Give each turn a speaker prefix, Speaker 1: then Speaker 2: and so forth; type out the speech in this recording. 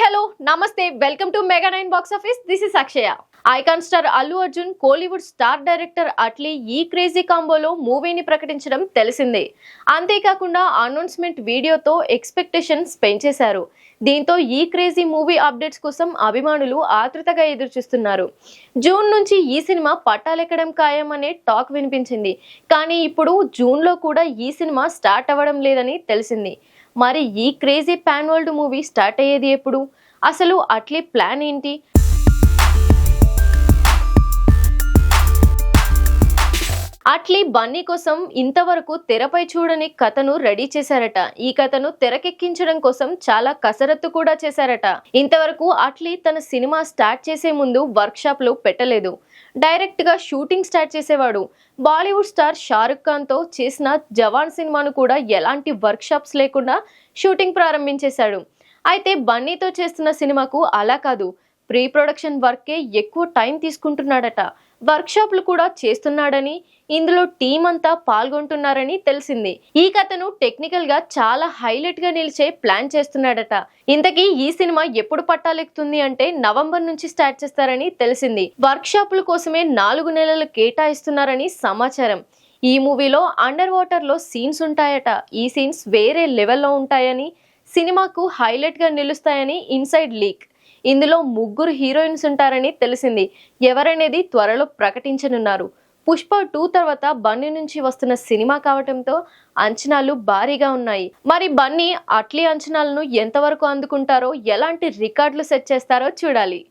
Speaker 1: Hello నమస్తే welcome to mega nine box office. This is Akshaya. Icon star Allu Arjun Kollywood star director Atlee ఈ crazy కాంబోలో మూవీని ప్రకటించడం తెలిసిందే. అంతేకాకుండా announcement వీడియోతో ఎక్స్పెక్టేషన్స్ పెంచేశారు. దీంతో ఈ క్రేజీ మూవీ అప్డేట్స్ కోసం అభిమానులు ఆతృతగా ఎదురుచూస్తున్నారు. జూన్ నుంచి ఈ సినిమా పట్టాలెక్కడం ఖాయం అనే టాక్ వినిపించింది. కానీ ఇప్పుడు జూన్లో కూడా ఈ సినిమా స్టార్ట్ అవ్వడం లేదని తెలిసింది. మరి ఈ crazy pan world movie start అయ్యేది ఎప్పుడు? అసలు అట్లీ ప్లాన్ ఏంటి? అట్లీ బన్నీ కోసం ఇంతవరకు తెరపై చూడని కథను రెడీ చేశారట. ఈ కథను తెరకెక్కించడం కోసం చాలా కసరత్తు కూడా చేశారట. ఇంతవరకు అట్లీ తన సినిమా స్టార్ట్ చేసే ముందు వర్క్ షాప్లు పెట్టలేదు. డైరెక్ట్గా షూటింగ్ స్టార్ట్ చేసేవాడు. బాలీవుడ్ స్టార్ షారుఖ్ ఖాన్తో చేసిన జవాన్ సినిమాను కూడా ఎలాంటి వర్క్ షాప్స్ లేకుండా షూటింగ్ ప్రారంభించేశాడు. అయితే బన్నీతో చేస్తున్న సినిమాకు అలా కాదు. ప్రీ ప్రొడక్షన్ వర్కే ఎక్కువ టైం తీసుకుంటున్నాడట. వర్క్షాప్లు కూడా చేస్తున్నాడని ఇందులో టీం అంతా పాల్గొంటున్నారని తెలిసింది. ఈ కథను టెక్నికల్గా చాలా హైలైట్గా నిలిచే ప్లాన్ చేస్తున్నాడట. ఇంతకీ ఈ సినిమా ఎప్పుడు పట్టాలెక్కుతుంది అంటే నవంబర్ నుంచి స్టార్ట్ చేస్తారని తెలిసింది. వర్క్షాప్ల కోసమే నాలుగు నెలలు కేటాయిస్తున్నారని సమాచారం. ఈ మూవీలో అండర్ వాటర్లో సీన్స్ ఉంటాయట. ఈ సీన్స్ వేరే లెవెల్లో ఉంటాయని సినిమాకు హైలైట్గా నిలుస్తాయని ఇన్సైడ్ లీక్. ఇందులో ముగ్గురు హీరోయిన్స్ ఉంటారని తెలిసింది. ఎవరనేది త్వరలో ప్రకటించనున్నారు. పుష్ప టూ తర్వాత బన్నీ నుంచి వస్తున్న సినిమా కావటంతో అంచనాలు భారీగా ఉన్నాయి. మరి బన్నీ అట్లీ అంచనాలను ఎంతవరకు అందుకుంటారో ఎలాంటి రికార్డులు సెట్ చేస్తారో చూడాలి.